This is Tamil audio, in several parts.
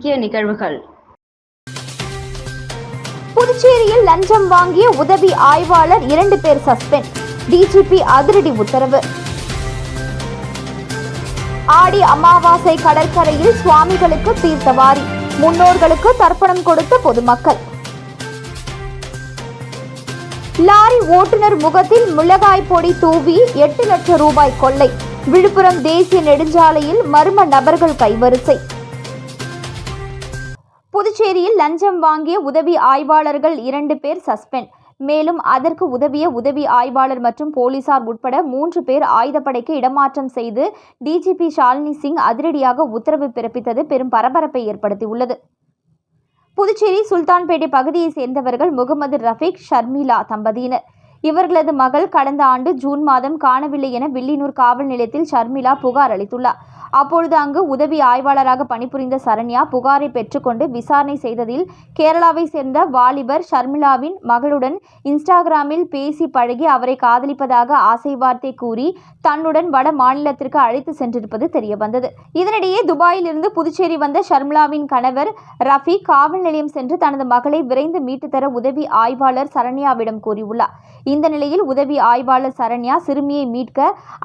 முக்கிய நிகழ்வுகள். புதுச்சேரியில் லஞ்சம் வாங்கிய உதவி ஆய்வாளர் இரண்டு பேர் சஸ்பெண்ட். டிஜிபி அதிரடி உத்தரவு. ஆடி அமாவாசை கடற்கரையில் சுவாமிகளுக்கு தீர்த்தவாரி முன்னோர்களுக்கு தர்ப்பணம் கொடுத்த பொதுமக்கள். லாரி ஓட்டுநர் முகத்தில் மிளகாய் பொடி தூவி எட்டு லட்சம் ரூபாய் கொள்ளை. விழுப்புரம் தேசிய நெடுஞ்சாலையில் மர்ம நபர்கள் கைவரிசை. புதுச்சேரியில் லஞ்சம் வாங்கிய உதவி ஆய்வாளர்கள் இரண்டு பேர் சஸ்பெண்ட். மேலும் அதற்கு உதவிய உதவி ஆய்வாளர் மற்றும் போலீசார் உட்பட மூன்று பேர் ஆயுதப்படைக்கு இடமாற்றம் செய்து டிஜிபி ஷாலினி சிங் அதிரடியாக உத்தரவு பிறப்பித்தது பெரும் பரபரப்பை ஏற்படுத்தியுள்ளது. புதுச்சேரி சுல்தான்பேட்டை பகுதியைச் சேர்ந்தவர்கள் முகமது ரஃபீக் ஷர்மிளா தம்பதியினர். இவர்களது மகள் கடந்த ஆண்டு ஜூன் மாதம் காணவில்லை என வில்லியனூர் காவல் நிலையத்தில் ஷர்மிளா புகார் அளித்துள்ளார். அப்பொழுது அங்கு உதவி ஆய்வாளராக பணிபுரிந்த சரண்யா புகாரை பெற்றுக்கொண்டு விசாரணை செய்ததில் கேரளாவை சேர்ந்த வாலிபர் ஷர்மிளாவின் மகளுடன் இன்ஸ்டாகிராமில் பேசி பழகி அவரை காதலிப்பதாக ஆசை வார்த்தை கூறி தன்னுடன் வட மாநிலத்திற்கு அழைத்து சென்றிருப்பது தெரியவந்தது. இதனிடையே துபாயிலிருந்து புதுச்சேரி வந்த ஷர்மிளாவின் கணவர் ரஃபி காவல் நிலையம் சென்று தனது மகளை விரைந்து மீட்டுத் தர உதவி ஆய்வாளர் சரண்யாவிடம் கூறியுள்ளார். இந்த நிலையில் உதவி ஆய்வாளர் சரண்யா சிறுமியை மீட்க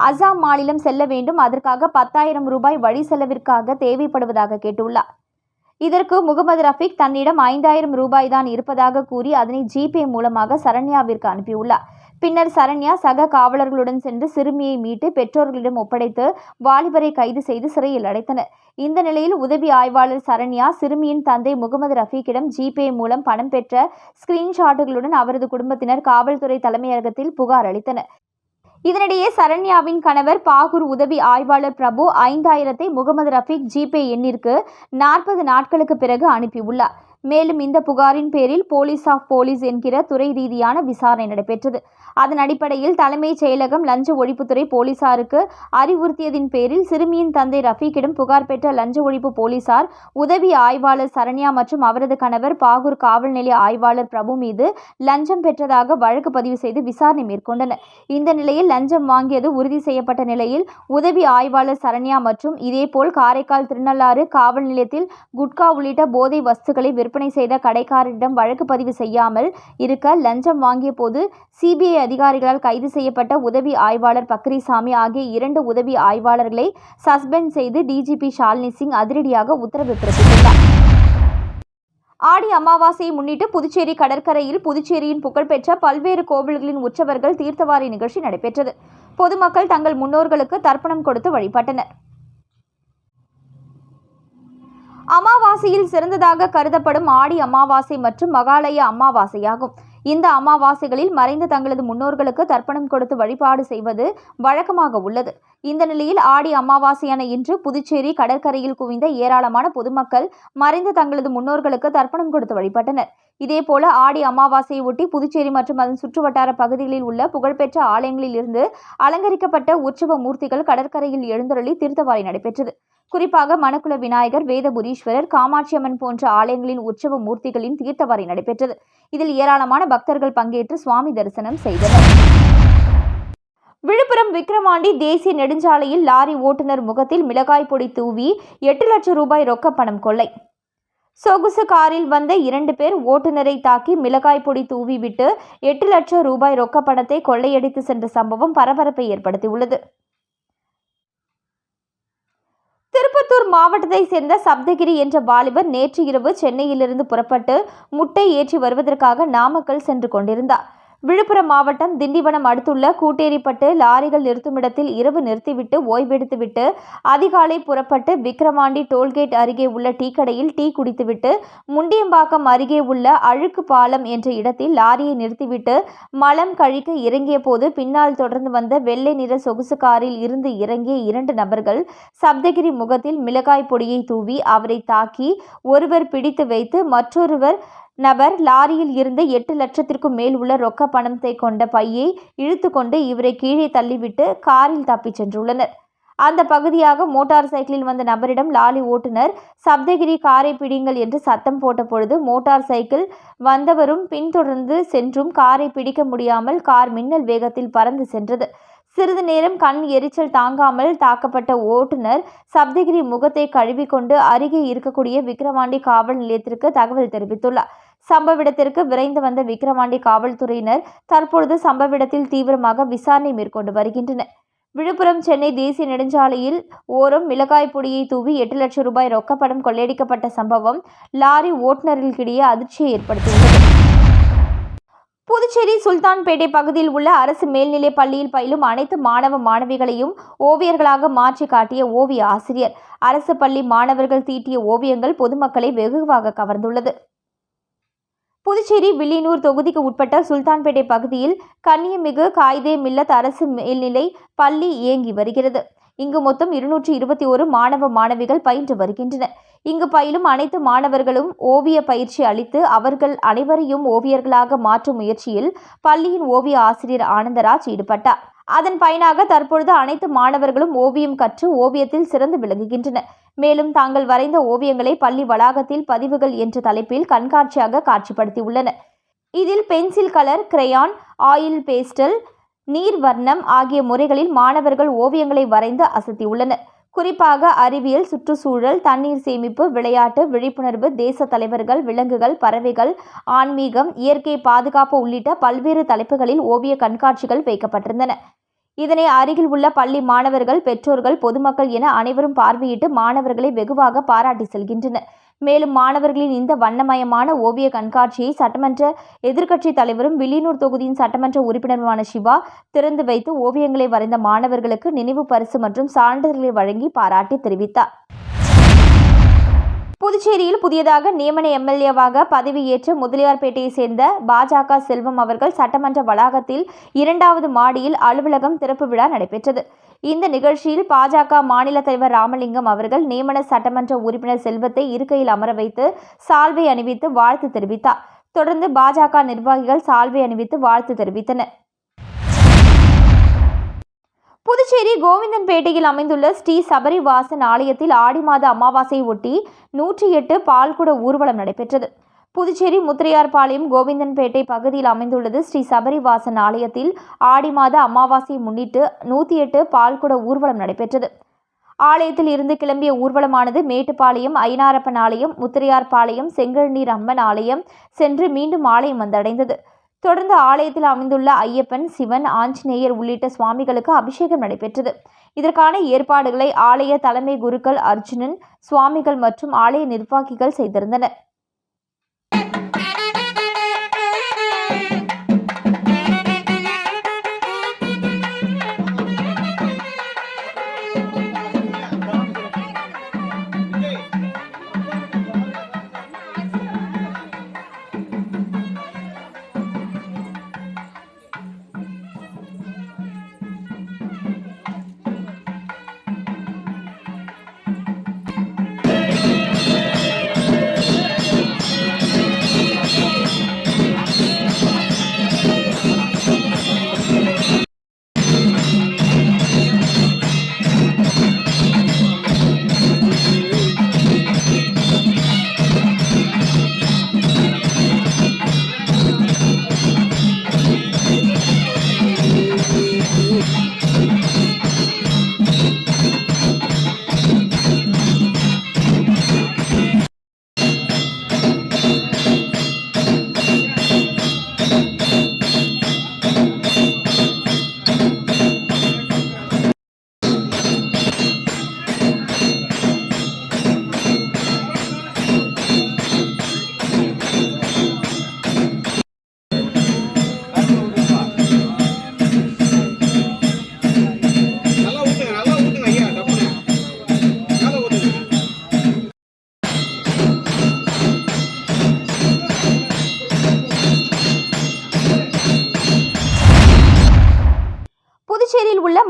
அசாம் மாநிலம் செல்ல வேண்டும். அதற்காக பத்தாயிரம் ரூபாய் வழி செலவிற்காக தேவைப்படுவதாக கேட்டுள்ளார். இதற்கு முகமது ரஃபீக் தன்னிடம் ஐந்தாயிரம் ரூபாய் தான் இருப்பதாக கூறி அதனை ஜிபே மூலமாக சரண்யாவிற்கு அனுப்பியுள்ளார். பின்னர் சரண்யா சக காவலர்களுடன் சென்று சிறுமியை மீட்டு பெற்றோர்களிடம் ஒப்படைத்து வாலிபரை கைது செய்து சிறையில் அடைத்தனர். இந்த நிலையில் உதவி ஆய்வாளர் சரண்யா சிறுமியின் தந்தை முகமது ரஃபீக்கிடம் ஜிபே மூலம் பணம் பெற்ற ஸ்கிரீன்ஷாட்டுகளுடன் அவரது குடும்பத்தினர் காவல்துறை தலைமையகத்தில் புகார் அளித்தனர். இதனிடையே சரண்யாவின் கணவர் பாகூர் உதவி ஆய்வாளர் பிரபு ஐந்தாயிரத்தை முகமது ரஃபீக் ஜிபே எண்ணிற்கு நாற்பது நாட்களுக்கு பிறகு அனுப்பியுள்ளார். மேலும் இந்த புகாரின் பேரில் போலீஸ் ஆஃப் போலீஸ் என்கிற துறை ரீதியான விசாரணை நடைபெற்றது. அதன் அடிப்படையில் தலைமைச் செயலகம் லஞ்ச ஒழிப்புத்துறை போலீசாருக்கு அறிவுறுத்தியதின் பேரில் சிறுமியின் தந்தை ரஃபீக்கிடம் புகார் பெற்ற லஞ்ச ஒழிப்பு போலீசார் உதவி ஆய்வாளர் சரண்யா மற்றும் அவரது கணவர் பாகூர் காவல் நிலைய ஆய்வாளர் பிரபு மீது லஞ்சம் பெற்றதாக வழக்கு பதிவு செய்து விசாரணை மேற்கொண்டனர். இந்த நிலையில் லஞ்சம் வாங்கியது உறுதி செய்யப்பட்ட நிலையில் உதவி ஆய்வாளர் சரண்யா மற்றும் இதேபோல் காரைக்கால் திருநள்ளாறு காவல் நிலையத்தில் குட்கா உள்ளிட்ட போதை வஸ்துக்களை விற்பனை செய்த கடைக்காரரிடம் வழக்கு பதிவு செய்யாமல் இருக்க லஞ்சம் வாங்கிய போது சிபிஐ அதிகாரிகளால் கைது செய்யப்பட்ட உதவி ஆய்வாளர் பக்ரிசாமி ஆகிய இரண்டு உதவி ஆய்வாளர்களை சஸ்பெண்ட் செய்து டிஜிபி ஷாலினி சிங் அதிரடியாக உத்தரவு பிறப்பித்துள்ளார். ஆடி அமாவாசையை முன்னிட்டு புதுச்சேரி கடற்கரையில் புதுச்சேரியின் புகழ்பெற்ற பல்வேறு கோவில்களின் உற்சவர்கள் தீர்த்தவாரி நிகழ்ச்சி நடைபெற்றது. பொதுமக்கள் தங்கள் முன்னோர்களுக்கு தர்ப்பணம் கொடுத்து வழிபட்டனர். அமாவாசையில் சிறந்ததாக கருதப்படும் ஆடி அமாவாசை மற்றும் மகாலய அமாவாசையாகும். இந்த அமாவாசைகளில் மறைந்த தங்களது முன்னோர்களுக்கு தர்ப்பணம் கொடுத்து வழிபாடு செய்வது வழக்கமாக உள்ளது. இந்த நிலையில் ஆடி அமாவாசையான இன்று புதுச்சேரி கடற்கரையில் குவிந்த ஏராளமான பொதுமக்கள் மறைந்த தங்களது முன்னோர்களுக்கு தர்ப்பணம் கொடுத்து வழிபட்டனர். இதேபோல ஆடி அமாவாசையை ஒட்டி புதுச்சேரி மற்றும் அதன் சுற்றுவட்டார பகுதிகளில் உள்ள புகழ்பெற்ற ஆலயங்களில் இருந்து அலங்கரிக்கப்பட்ட உற்சவ மூர்த்திகள் கடற்கரையில் எழுந்தருளி தீர்த்தவாரி நடைபெற்றது. குறிப்பாக மணக்குல விநாயகர் வேதபுரீஸ்வரர் காமாட்சியம்மன் போன்ற ஆலயங்களின் உற்சவ மூர்த்திகளின் தீர்த்தவாரி நடைபெற்றது. இதில் ஏராளமான பக்தர்கள் பங்கேற்று சுவாமி தரிசனம் செய்தனர். விழுப்புரம் விக்கிரவாண்டி தேசிய நெடுஞ்சாலையில் லாரி ஓட்டுநர் முகத்தில் மிளகாய் பொடி தூவி எட்டு லட்சம் ரூபாய் ரொக்க பணம் கொள்ளை. சொகுசு காரில் வந்த இரண்டு பேர் ஓட்டுநரை தாக்கி மிளகாய் பொடி தூவிவிட்டு எட்டு லட்சம் ரூபாய் ரொக்க பணத்தை கொள்ளையடித்து சென்ற சம்பவம் பரபரப்பை ஏற்படுத்தியுள்ளது. திருப்பத்தூர் மாவட்டத்தை சேர்ந்த சப்தகிரி என்ற வாலிபர் நேற்று இரவு சென்னையிலிருந்து புறப்பட்டு முட்டை ஏற்றி வருவதற்காக நாமக்கல் சென்று கொண்டிருந்தார். விழுப்புரம் மாவட்டம் திண்டிவனம் அடுத்துள்ள கூட்டேரிப்பட்டு லாரிகள் நிறுத்துமிடத்தில் இரவு நிறுத்திவிட்டு ஓய்வெடுத்துவிட்டு அதிகாலை புறப்பட்டு விக்கிரவாண்டி டோல்கேட் அருகே உள்ள டீ கடையில் டீ குடித்துவிட்டு முண்டியம்பாக்கம் அருகே உள்ள அழுக்கு பாலம் என்ற இடத்தில் லாரியை நிறுத்திவிட்டு மலம் கழிக்க இறங்கிய போது பின்னால் தொடர்ந்து வந்த வெள்ளை நிற சொகுசு காரில் இருந்து இறங்கிய இரண்டு நபர்கள் சப்தகிரி முகத்தில் மிளகாய் பொடியை தூவி அவரை தாக்கி ஒருவர் பிடித்து வைத்து மற்றொருவர் நபர் லாரியில் இருந்து எட்டு லட்சத்திற்கும் மேல் உள்ள ரொக்க பணத்தை கொண்ட பையை இழுத்து கொண்டு இவரை கீழே தள்ளிவிட்டு காரில் தப்பிச் சென்றுள்ளனர். அந்த பகுதியாக மோட்டார் சைக்கிளில் வந்த நபரிடம் லாரி ஓட்டுநர் சப்தகிரி காரை பிடிங்கள் என்று சத்தம் போட்ட பொழுது மோட்டார் சைக்கிள் வந்தவரும் பின்தொடர்ந்து சென்றும் காரை பிடிக்க முடியாமல் கார் மின்னல் வேகத்தில் பறந்து சென்றது. சிறிது நேரம் கண் எரிச்சல் தாங்காமல் தாக்கப்பட்ட ஓட்டுநர் சப்தகிரி முகத்தை கழுவிக்கொண்டு அருகே இருக்கக்கூடிய விக்கிரவாண்டி காவல் நிலையத்திற்கு தகவல் தெரிவித்துள்ளார். சம்பவ இடத்திற்கு விரைந்து வந்த விக்கிரவாண்டி காவல்துறையினர் தற்பொழுது சம்பவ இடத்தில் தீவிரமாக விசாரணை மேற்கொண்டு வருகின்றனர் விழுப்புரம் சென்னை தேசிய நெடுஞ்சாலையில் ஓரம் மிளகாய் பொடியை தூவி எட்டு லட்சம் ரூபாய் ரொக்கப்படம் கொள்ளையடிக்கப்பட்ட சம்பவம் லாரி ஓட்டுநர்களுக்கிடையே அதிர்ச்சியை ஏற்படுத்தியுள்ளது. புதுச்சேரி சுல்தான்பேட்டை பகுதியில் உள்ள அரசு மேல்நிலைப் பள்ளியில் பயிலும் அனைத்து மாணவ மாணவிகளையும் ஓவியர்களாக மாற்றி காட்டிய ஓவிய ஆசிரியர். அரசு பள்ளி மாணவர்கள் தீட்டிய ஓவியங்கள் பொதுமக்களை வெகுவாக கவர்ந்துள்ளது. புதுச்சேரி வில்லியனூர் தொகுதிக்கு உட்பட்ட சுல்தான்பேட்டை பகுதியில் கன்னியமிகு காயிதே மில்லத் அரசு மேல்நிலை பள்ளி இயங்கி வருகிறது. இங்கு மொத்தம் இருநூற்றி இருபத்தி ஒரு மாணவ மாணவிகள் பயின்று வருகின்றனர். இங்கு பயிலும் அனைத்து மாணவர்களும் ஓவிய பயிற்சி அளித்து அவர்கள் அனைவரையும் ஓவியர்களாக மாற்றும் முயற்சியில் பள்ளியின் ஓவிய ஆசிரியர் ஆனந்தராஜ் ஈடுபட்டார். அதன் பயனாக தற்பொழுது அனைத்து மாணவர்களும் ஓவியம் கற்று ஓவியத்தில் சிறந்து விளங்குகின்றனர் மேலும் தாங்கள் வரைந்த ஓவியங்களை பள்ளி வளாகத்தில் பதிவுகள் என்ற தலைப்பில் கண்காட்சியாக காட்சிப்படுத்தியுள்ளனர் இதில் pencil colour crayon oil pastel நீர் வர்ணம் ஆகிய முறைகளில் மாணவர்கள் ஓவியங்களை வரைந்து அசத்தியுள்ளனர். குறிப்பாக அறிவியல் சுற்றுச்சூழல் தண்ணீர் சேமிப்பு விளையாட்டு விழிப்புணர்வு தேச தலைவர்கள் விலங்குகள் பறவைகள் ஆன்மீகம் இயற்கை பாதுகாப்பு உள்ளிட்ட பல்வேறு தலைப்புகளில் ஓவிய கண்காட்சிகள் வைக்கப்பட்டிருந்தன. இதனை அருகில் உள்ள பள்ளி மாணவர்கள் பெற்றோர்கள் பொதுமக்கள் என அனைவரும் பார்வையிட்டு மாணவர்களை வெகுவாக பாராட்டி செல்கின்றனர். மேலும் மாணவர்களின் இந்த வண்ணமயமான ஓவிய கண்காட்சியை சட்டமன்ற எதிர்க்கட்சி தலைவரும் வில்லியனூர் தொகுதியின் சட்டமன்ற உறுப்பினருமான சிவா திறந்து வைத்து ஓவியங்களை வரைந்த மாணவர்களுக்கு நினைவு பரிசு மற்றும் சான்றிதழ்களை வழங்கி பாராட்டி தெரிவித்தார். புதுச்சேரியில் புதியதாக நியமன எம்எல்ஏவாக பதவியேற்ற முதலியார்பேட்டையைச் சேர்ந்த பாஜக செல்வம் அவர்கள் சட்டமன்ற வளாகத்தில் இரண்டாவது மாடியில் அலுவலகம் திறப்பு விழா நடைபெற்றது. இந்த நிகழ்ச்சியில் பாஜக மாநில தலைவர் ராமலிங்கம் அவர்கள் நியமன சட்டமன்ற உறுப்பினர் செல்வத்தை இருக்கையில் அமர வைத்து சால்வை அணிவித்து வாழ்த்து தெரிவித்தார். தொடர்ந்து பாஜக நிர்வாகிகள் சால்வை அணிவித்து வாழ்த்து தெரிவித்தனர். புதுச்சேரி கோவிந்தன்பேட்டையில் அமைந்துள்ள ஸ்ரீ சபரிவாசன் ஆலயத்தில் ஆடி மாத அமாவாசையை ஒட்டி நூற்றி எட்டு பால்குட ஊர்வலம் நடைபெற்றது. புதுச்சேரி முத்திரையார்பாளையம் கோவிந்தன்பேட்டை பகுதியில் அமைந்துள்ளது ஸ்ரீ சபரிவாசன் ஆலயத்தில் ஆடி மாத அமாவாசையை முன்னிட்டு நூற்றி எட்டு பால்குட ஊர்வலம் நடைபெற்றது. ஆலயத்தில் இருந்து கிளம்பிய ஊர்வலமானது மேட்டுப்பாளையம் ஐனாரப்பன் ஆலயம் முத்திரையார்பாளையம் செங்கழநீர் அம்மன் ஆலயம் சென்று மீண்டும் ஆலயம் வந்தடைந்தது. தொடர்ந்து ஆலயத்தில் அமைந்துள்ள ஐயப்பன் சிவன் ஆஞ்சநேயர் உள்ளிட்ட சுவாமிகளுக்கு அபிஷேகம் நடைபெற்றது. இதற்கான ஏற்பாடுகளை ஆலய தலைமை குருக்கள் அர்ஜுனன் சுவாமிகள் மற்றும் ஆலய நிர்வாகிகள் செய்திருந்தனர்.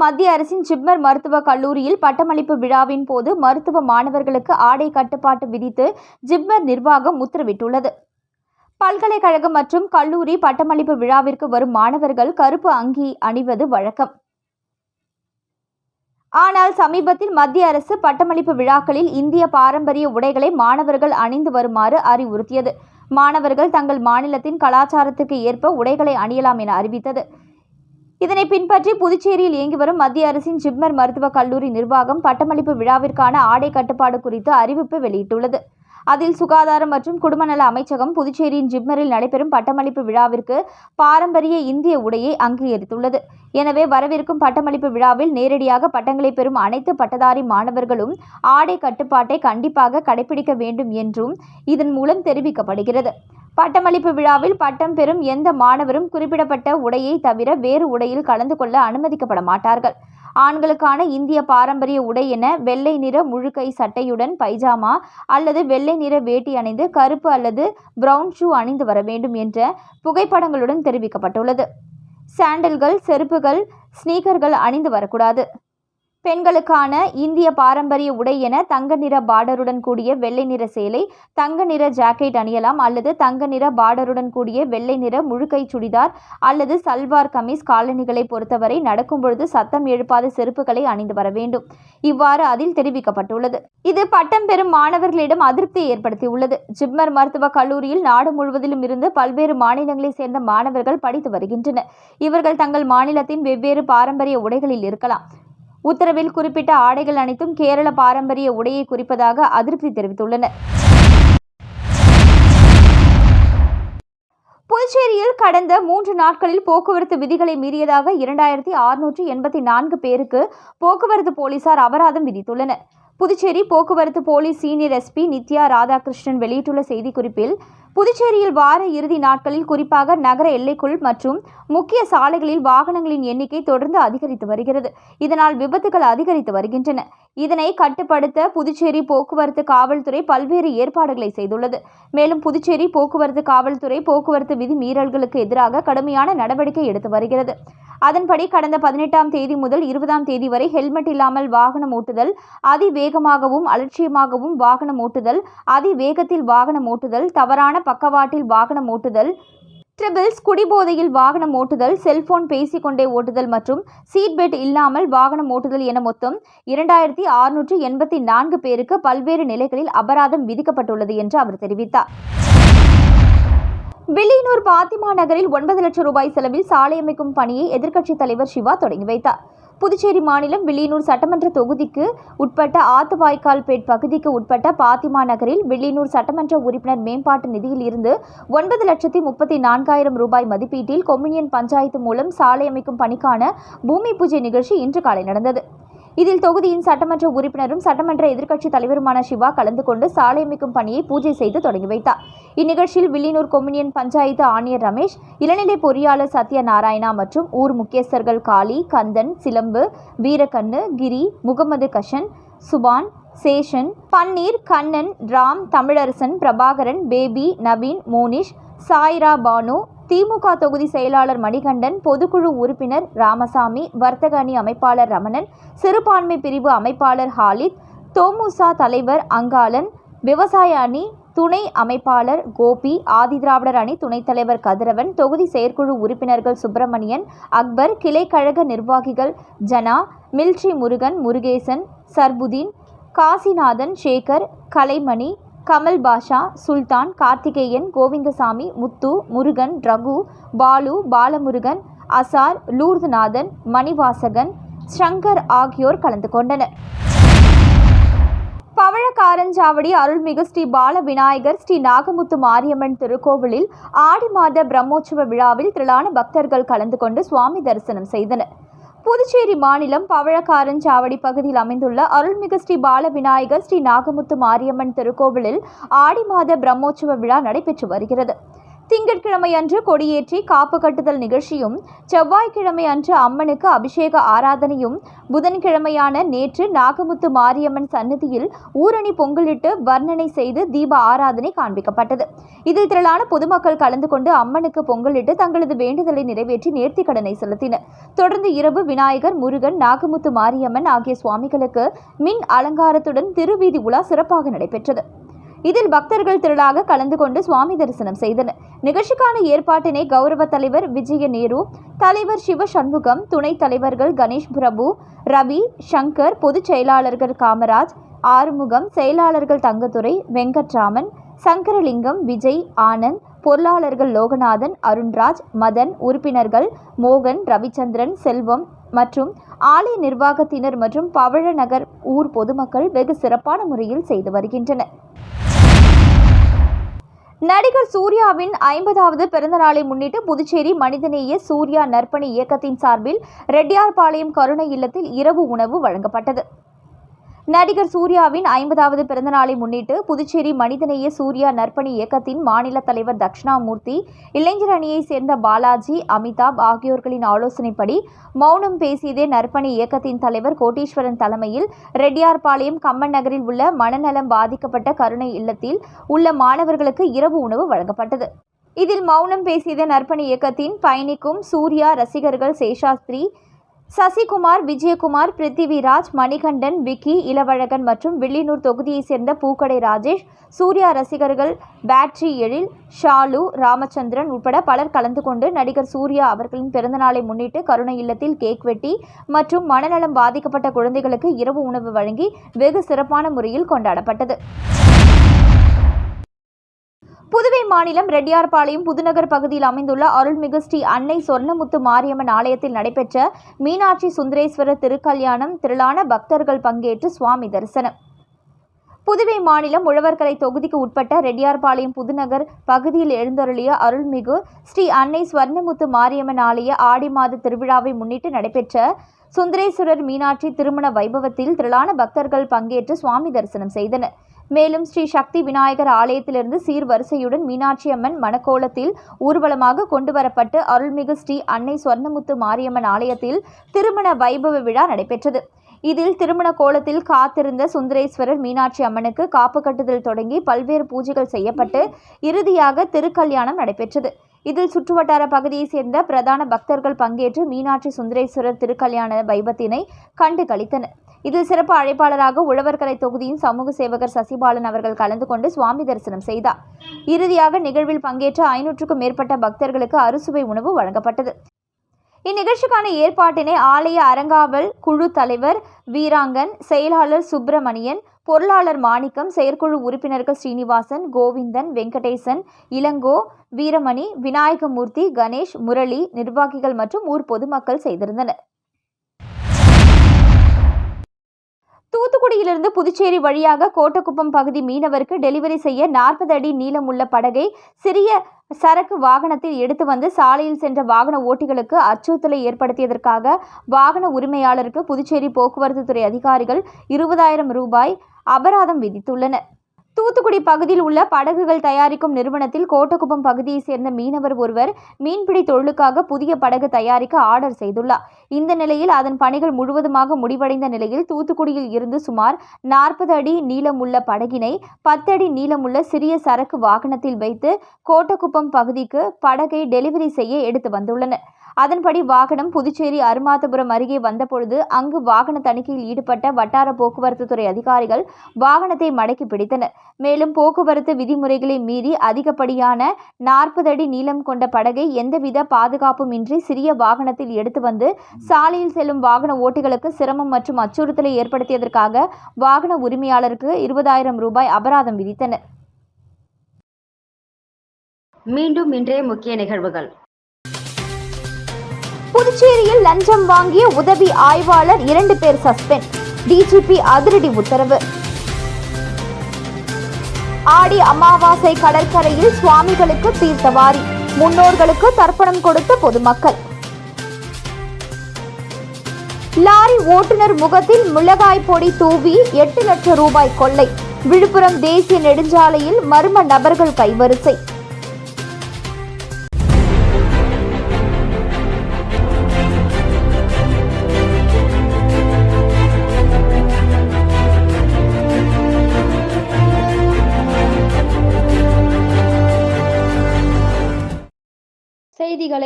மத்திய அரசின் ஜிப்மர் மருத்துவக் கல்லூரியில் பட்டமளிப்பு விழாவின் போது மருத்துவ மாணவர்களுக்கு ஆடை கட்டுப்பாட்டு விதித்து ஜிப்மர் நிர்வாகம் உத்தரவிட்டுள்ளது. பல்கலைக்கழகம் மற்றும் கல்லூரி பட்டமளிப்பு விழாவிற்கு வரும் மாணவர்கள் கருப்பு அங்கி அணிவது வழக்கம். ஆனால் சமீபத்தில் மத்திய அரசு பட்டமளிப்பு விழாக்களில் இந்திய பாரம்பரிய உடைகளை மாணவர்கள் அணிந்து வருமாறு அறிவுறுத்தியது. மாணவர்கள் தங்கள் மாநிலத்தின் கலாச்சாரத்துக்கு ஏற்ப உடைகளை அணியலாம் என அறிவித்தது. இதனை பின்பற்றி புதுச்சேரியில் இயங்கி வரும் மத்திய அரசின் ஜிப்மர் மருத்துவக் கல்லூரி நிர்வாகம் பட்டமளிப்பு விழாவிற்கான ஆடை கட்டுப்பாடு குறித்து அறிவிப்பு வெளியிட்டுள்ளது. அதில் சுகாதாரம் மற்றும் குடும்பநல அமைச்சகம் புதுச்சேரியின் ஜிப்மரில் நடைபெறும் பட்டமளிப்பு விழாவிற்கு பாரம்பரிய இந்திய உடையை அங்கீகரித்துள்ளது. எனவே வரவிருக்கும் பட்டமளிப்பு விழாவில் நேரடியாக பட்டங்களை பெறும் அனைத்து பட்டதாரி மாணவர்களும் ஆடை கட்டுப்பாட்டை கண்டிப்பாக கடைபிடிக்க வேண்டும் என்றும் இதன் மூலம் தெரிவிக்கப்படுகிறது. பட்டமளிப்பு விழாவில் பட்டம் பெறும் எந்த மாணவரும் குறிப்பிடப்பட்ட உடையை தவிர வேறு உடையில் கலந்து கொள்ள அனுமதிக்கப்பட மாட்டார்கள். ஆண்களுக்கான இந்திய பாரம்பரிய உடை என வெள்ளை நிற முழுக்கை சட்டையுடன் பைஜாமா அல்லது வெள்ளை நிற வேட்டி அணிந்து கருப்பு அல்லது பிரவுன் ஷூ அணிந்து வர வேண்டும் என்ற புகைப்படங்களுடன் தெரிவிக்கப்பட்டுள்ளது. சாண்டல்கள் செருப்புகள் ஸ்னீக்கர்கள் அணிந்து வரக்கூடாது. பெண்களுக்கான இந்திய பாரம்பரிய உடை என தங்க நிற பார்டருடன் கூடிய வெள்ளை நிற சேலை தங்க நிற ஜாக்கெட் அணியலாம் அல்லது தங்க நிற பார்டருடன் கூடிய வெள்ளை நிற முழுக்கை சுடிதார் அல்லது சல்வார் கமீஸ் காலணிகளை பொறுத்தவரை நடக்கும் பொழுது சத்தம் எழுப்பாத செருப்புகளை அணிந்து வர வேண்டும். இவ்வாறு அதில் தெரிவிக்கப்பட்டுள்ளது. இது பட்டம் பெறும் மாணவர்களிடம் அதிருப்தியை ஏற்படுத்தியுள்ளது. ஜிப்மர் மருத்துவக் கல்லூரியில் நாடு முழுவதிலும் இருந்து பல்வேறு மாநிலங்களைச் சேர்ந்த மாணவர்கள் படித்து வருகின்றனர். இவர்கள் தங்கள் மாநிலத்தின் வெவ்வேறு பாரம்பரிய உடைகளில் இருக்கலாம். உத்தரவில் குறிப்பிட்ட ஆடைகள் அனைத்தும் கேரள பாரம்பரிய உடையை குறிப்பதாக அதிருப்தி தெரிவித்துள்ளனர். புதுச்சேரியில் கடந்த மூன்று நாட்களில் போக்குவரத்து விதிகளை மீறியதாக இரண்டாயிரத்தி அறுநூற்றி எண்பத்தி நான்கு பேருக்கு போக்குவரத்து போலீசார் அபராதம் விதித்துள்ளனர். புதுச்சேரி போக்குவரத்து police senior SP Nithya Radhakrishnan வெளியிட்டுள்ள செய்திக்குறிப்பில் புதுச்சேரியில் வார இறுதி நாட்களில் குறிப்பாக நகர எல்லைக்குள் மற்றும் முக்கிய சாலைகளில் வாகனங்களின் எண்ணிக்கை தொடர்ந்து அதிகரித்து வருகிறது. இதனால் விபத்துகள் அதிகரித்து வருகின்றன. இதனை கட்டுப்படுத்த புதுச்சேரி போக்குவரத்து காவல்துறை பல்வேறு ஏற்பாடுகளை செய்துள்ளது. மேலும் புதுச்சேரி போக்குவரத்து காவல்துறை போக்குவரத்து விதி மீறல்களுக்கு எதிராக கடுமையான நடவடிக்கை எடுத்து வருகிறது. அதன்படி கடந்த பதினெட்டாம் தேதி முதல் இருபதாம் தேதி வரை ஹெல்மெட் இல்லாமல் வாகனம் ஓட்டுதல் அதிவேகமாகவும் அலட்சியமாகவும் வாகனம் ஓட்டுதல் அதிவேகத்தில் வாகனம் ஓட்டுதல் தவறான பக்கவாட்டில் வாகனம் ஓட்டுதல் ட்ரிபிள்ஸ் குடிபோதையில் வாகனம் ஓட்டுதல் செல்போன் பேசிக்கொண்டே ஓட்டுதல் மற்றும் சீட் பெல்ட் இல்லாமல் வாகனம் ஓட்டுதல் என மொத்தம் இரண்டாயிரத்தி அறுநூற்றி எண்பத்தி நான்கு பேருக்கு பல்வேறு நிலைகளில் அபராதம் விதிக்கப்பட்டுள்ளது என்று அவர் தெரிவித்தார். வில்லியனூர் பாத்திமா நகரில் ஒன்பது லட்சம் ரூபாய் செலவில் சாலை அமைக்கும் பணியை எதிர்க்கட்சித் தலைவர் சிவா தொடங்கி வைத்தார். புதுச்சேரி மாநிலம் வில்லியனூர் சட்டமன்ற தொகுதிக்கு உட்பட்ட ஆத்துவாய்க்கால்பேட் பகுதிக்கு உட்பட்ட பாத்திமா நகரில் வில்லியனூர் சட்டமன்ற உறுப்பினர் மேம்பாட்டு நிதியில் இருந்து ஒன்பது லட்சத்தி முப்பத்தி நான்காயிரம் ரூபாய் மதிப்பீட்டில் கொம்யூனியன் பஞ்சாயத்து மூலம் சாலை அமைக்கும் பணிக்கான பூமி பூஜை நிகழ்ச்சி இன்று காலை நடந்தது. இதில் தொகுதியின் சட்டமன்ற உறுப்பினரும் சட்டமன்ற எதிர்க்கட்சித் தலைவருமான சிவா கலந்து கொண்டு சாலை அமைக்கும் பணியை பூஜை செய்து தொடங்கி வைத்தார். இந்நிகழ்ச்சியில் வில்லியனூர் கொம்யூனியன் பஞ்சாயத்து ஆணையர் ரமேஷ் இளநிலை பொறியாளர் சத்ய நாராயணா மற்றும் ஊர் முக்கியஸ்தர்கள் காளி கந்தன் சிலம்பு வீரக்கண்ணு கிரி முகமது கஷன் சுபான் சேஷன் பன்னீர் கண்ணன் ராம் தமிழரசன் பிரபாகரன் பேபி நவீன் மோனிஷ் சாய்ரா பானு திமுக தொகுதி செயலாளர் மணிகண்டன் பொதுக்குழு உறுப்பினர் ராமசாமி வர்த்தக அணி அமைப்பாளர் ரமணன் சிறுபான்மை பிரிவு அமைப்பாளர் ஹாலித் தோமுசா தலைவர் அங்காளன் விவசாய அணி துணை அமைப்பாளர் கோபி ஆதிதிராவிடர் அணி துணைத் தலைவர் கதிரவன் தொகுதி செயற்குழு உறுப்பினர்கள் சுப்பிரமணியன் அக்பர் கிளைக்கழக நிர்வாகிகள் ஜனா மில்ட்ரி முருகன் முருகேசன் சர்புதீன் காசிநாதன் சேகர் கலைமணி கமல் பாஷா சுல்தான் கார்த்திகேயன் கோவிந்தசாமி முத்து முருகன் ரகு பாலு பாலமுருகன் அசார் லூர்துநாதன் மணிவாசகன் சங்கர் ஆகியோர் கலந்து கொண்டனர். பவழக்காரஞ்சாவடி அருள்மிகு ஸ்ரீ பால விநாயகர் ஸ்ரீ நாகமுத்து மாரியம்மன் திருக்கோவிலில் ஆடி மாத பிரம்மோற்சவ விழாவில் திரளான பக்தர்கள் கலந்து கொண்டு சுவாமி தரிசனம் செய்தனர். புதுச்சேரி மாநிலம் பவழக்காரஞ்சாவடி பகுதியில் அமைந்துள்ள அருள்மிகு ஸ்ரீ பால விநாயகர் ஸ்ரீ நாகமுத்து மாரியம்மன் திருக்கோவிலில் ஆடி மாத பிரம்மோற்சவ விழா நடைபெற்று வருகிறது. திங்கட்கிழமை அன்று கொடியேற்றி காப்பு கட்டுதல் நிகழ்ச்சியும் செவ்வாய்க்கிழமை அன்று அம்மனுக்கு அபிஷேக ஆராதனையும் புதன்கிழமையான நேற்று நாகமுத்து மாரியம்மன் சன்னதியில் ஊரணி பொங்கலிட்டு வர்ணனை செய்து தீப ஆராதனை காண்பிக்கப்பட்டது. இதில் திரளான பொதுமக்கள் கலந்து கொண்டு அம்மனுக்கு பொங்கலிட்டு தங்களது வேண்டுதலை நிறைவேற்றி நேர்த்திக் கடனை செலுத்தினர். தொடர்ந்து இரவு விநாயகர் முருகன் நாகமுத்து மாரியம்மன் ஆகிய சுவாமிகளுக்கு மின் அலங்காரத்துடன் திருவீதி உலா சிறப்பாக நடைபெற்றது. இதில் பக்தர்கள் திரளாக கலந்து கொண்டு சுவாமி தரிசனம் செய்தனர். நிகழ்ச்சிக்கான ஏற்பாட்டினை கௌரவ தலைவர் விஜய நேரு தலைவர் சிவ சண்முகம் துணைத் தலைவர்கள் கணேஷ் பிரபு ரவி சங்கர் பொதுச் செயலாளர்கள் காமராஜ் ஆறுமுகம் செயலாளர்கள் தங்கத்துறை வெங்கட்ராமன் சங்கரலிங்கம் விஜய் ஆனந்த் பொருளாளர்கள் லோகநாதன் அருண்ராஜ் மதன் உறுப்பினர்கள் மோகன் ரவிச்சந்திரன் செல்வம் மற்றும் ஆலய நிர்வாகத்தினர் மற்றும் பவழநகர் ஊர் பொதுமக்கள் வெகு சிறப்பான முறையில் செய்து வருகின்றனர். நடிகர் சூர்யாவின் ஐம்பதாவது பிறந்த நாளை முன்னிட்டு புதுச்சேரி மனிதநேய சூர்யா நற்பணி இயக்கத்தின் சார்பில் ரெட்டியார்பாளையம் கருணை இல்லத்தில் இரவு உணவு வழங்கப்பட்டது. நடிகர் சூர்யாவின் ஐம்பதாவது பிறந்த நாளை முன்னிட்டு புதுச்சேரி மனிதநேய சூர்யா நற்பணி இயக்கத்தின் மாநில தலைவர் தட்சிணாமூர்த்தி இளைஞர் அணியைச் சேர்ந்த பாலாஜி அமிதாப் ஆகியோர்களின் ஆலோசனைப்படி மௌனம் பேசியதே நற்பணி இயக்கத்தின் தலைவர் கோட்டீஸ்வரன் தலைமையில் ரெட்டியார்பாளையம் கம்மன் நகரில் உள்ள மனநலம் பாதிக்கப்பட்ட கருணை இல்லத்தில் உள்ள மாணவர்களுக்கு இரவு உணவு வழங்கப்பட்டது. இதில் மௌனம் பேசியதே நற்பணி இயக்கத்தின் பயணிக்கும் சூர்யா ரசிகர்கள் சேஷாஸ்திரி சசிகுமார் விஜயகுமார் பிருத்திவிராஜ் மணிகண்டன் விக்கி இளவழகன் மற்றும் வில்லியனூர் தொகுதியைச் சேர்ந்த பூக்கடை ராஜேஷ் சூர்யா ரசிகர்கள் பேட்ரி எழில் ஷாலு ராமச்சந்திரன் உட்பட பலர் கலந்து கொண்டு நடிகர் சூர்யா அவர்களின் பிறந்தநாளை முன்னிட்டு கருணை இல்லத்தில் கேக் வெட்டி மற்றும் மனநலம் பாதிக்கப்பட்ட குழந்தைகளுக்கு இரவு உணவு வழங்கி வெகு சிறப்பான முறையில் கொண்டாடப்பட்டது. புதுவை மாநிலம் ரெட்டியார்பாளையம் புதுநகர் பகுதியில் அமைந்துள்ள அருள்மிகு ஸ்ரீ அன்னை சொர்ணமுத்து மாரியம்மன் ஆலயத்தில் நடைபெற்ற மீனாட்சி சுந்தரேஸ்வரர் திருக்கல்யாணம் திரளான பக்தர்கள் பங்கேற்று சுவாமி தரிசனம். புதுவை மாநிலம் உழவர்கரை தொகுதிக்கு உட்பட்ட ரெட்டியார்பாளையம் புதுநகர் பகுதியில் எழுந்தருளிய அருள்மிகு ஸ்ரீ அன்னை ஸ்வர்ணமுத்து மாரியம்மன் ஆலய ஆடி மாத திருவிழாவை முன்னிட்டு நடைபெற்ற சுந்தரேஸ்வரர் மீனாட்சி திருமண வைபவத்தில் திரளான பக்தர்கள் பங்கேற்று சுவாமி தரிசனம் செய்தனர். மேலும் ஸ்ரீ சக்தி விநாயகர் ஆலயத்திலிருந்து சீர்வரிசையுடன் மீனாட்சி அம்மன் மணக்கோலத்தில் ஊர்வலமாக கொண்டு வரப்பட்டு அருள்மிகு ஸ்ரீ அன்னை சொர்ணமுத்து மாரியம்மன் ஆலயத்தில் திருமண வைபவ விழா நடைபெற்றது. இதில் திருமண கோலத்தில் காத்திருந்த சுந்தரேஸ்வரர் மீனாட்சி அம்மனுக்கு காப்பு கட்டுதல் தொடங்கி பல்வேறு பூஜைகள் செய்யப்பட்டு இறுதியாக திருக்கல்யாணம் நடைபெற்றது. இதில் சுற்றுவட்டார பகுதியைச் சேர்ந்த பிரதான பக்தர்கள் பங்கேற்று மீனாட்சி சுந்தரேஸ்வரர் திருக்கல்யாண வைபத்தினை கண்டு கழித்தனர் இதில் சிறப்பு அழைப்பாளராக உழவர்கரை தொகுதியின் சமூக சேவகர் சசிபாலன் அவர்கள் கலந்து கொண்டு சுவாமி தரிசனம் செய்தார். இறுதியாக நிகழ்வில் பங்கேற்ற ஐநூற்றுக்கும் மேற்பட்ட பக்தர்களுக்கு அறுசுவை உணவு வழங்கப்பட்டது. இந்நிகழ்ச்சிக்கான ஏற்பாட்டினை ஆலய அறங்காவல் குழு தலைவர் வீராங்கன் செயலாளர் சுப்பிரமணியன் பொருளாளர் மாணிக்கம் செயற்குழு உறுப்பினர்கள் ஸ்ரீனிவாசன் கோவிந்தன் வெங்கடேசன் இளங்கோ வீரமணி விநாயகமூர்த்தி கணேஷ் முரளி நிர்வாகிகள் மற்றும் ஊர் பொதுமக்கள் செய்திருந்தனர். தூத்துக்குடியிலிருந்து புதுச்சேரி வழியாக கோட்டக்குப்பம் பகுதி மீனவருக்கு டெலிவரி செய்ய நாற்பது அடி நீளமுள்ள படகை சிறிய சரக்கு வாகனத்தில் எடுத்து வந்து சாலையில் சென்ற வாகன ஓட்டிகளுக்கு அச்சுறுத்தலை ஏற்படுத்தியதற்காக வாகன உரிமையாளருக்கு புதுச்சேரி போக்குவரத்து துறை அதிகாரிகள் இருபதாயிரம் ரூபாய் அபராதம் விதித்துள்ளனர். தூத்துக்குடி பகுதியில் உள்ள படகுகள் தயாரிக்கும் நிறுவனத்தில் கோட்டக்குப்பம் பகுதியைச் சேர்ந்த மீனவர் ஒருவர் மீன்பிடி தொழிலுக்காக புதிய படகு தயாரிக்க ஆர்டர் செய்துள்ளார். இந்த நிலையில் அதன் பணிகள் முழுவதுமாக முடிவடைந்த நிலையில் தூத்துக்குடியில் இருந்து சுமார் நாற்பது அடி நீளமுள்ள படகினை பத்து அடி நீளமுள்ள சிறிய சரக்கு வாகனத்தில் வைத்து கோட்டக்குப்பம் பகுதிக்கு படகை டெலிவரி செய்ய எடுத்து வந்துள்ளனர். அதன்படி வாகனம் புதுச்சேரி அருமாத்தபுரம் அருகே வந்தபொழுது அங்கு வாகன தணிக்கையில் ஈடுபட்ட வட்டார போக்குவரத்து துறை அதிகாரிகள் வாகனத்தை மடக்கி பிடித்தனர். மேலும் போக்குவரத்து விதிமுறைகளை மீறி அதிகப்படியான நாற்பது அடி நீளம் கொண்ட படகை எந்தவித பாதுகாப்பும் இன்றி சிறிய வாகனத்தில் எடுத்து வந்து சாலையில் செல்லும் வாகன ஓட்டிகளுக்கு சிரமம் மற்றும் அச்சுறுத்தலை ஏற்படுத்தியதற்காக வாகன உரிமையாளருக்கு இருபதாயிரம் ரூபாய் அபராதம் விதித்தனர். மீண்டும் இன்றைய முக்கிய நிகழ்வுகள். புதுச்சேரியில் லஞ்சம் வாங்கிய உதவி ஆய்வாளர் இரண்டு பேர் சஸ்பெண்ட். டிஜிபி அதிரடி உத்தரவு. ஆடி அமாவாசை கடற்கரையில் சுவாமிகளுக்கு தீர்த்தவாரி முன்னோர்களுக்கு தர்ப்பணம் கொடுத்த பொதுமக்கள். லாரி ஓட்டுநர் முகத்தில் மிளகாய் பொடி தூவி எட்டு லட்சம் ரூபாய் கொள்ளை. விழுப்புரம் தேசிய நெடுஞ்சாலையில் மர்ம நபர்கள் கைவரிசை.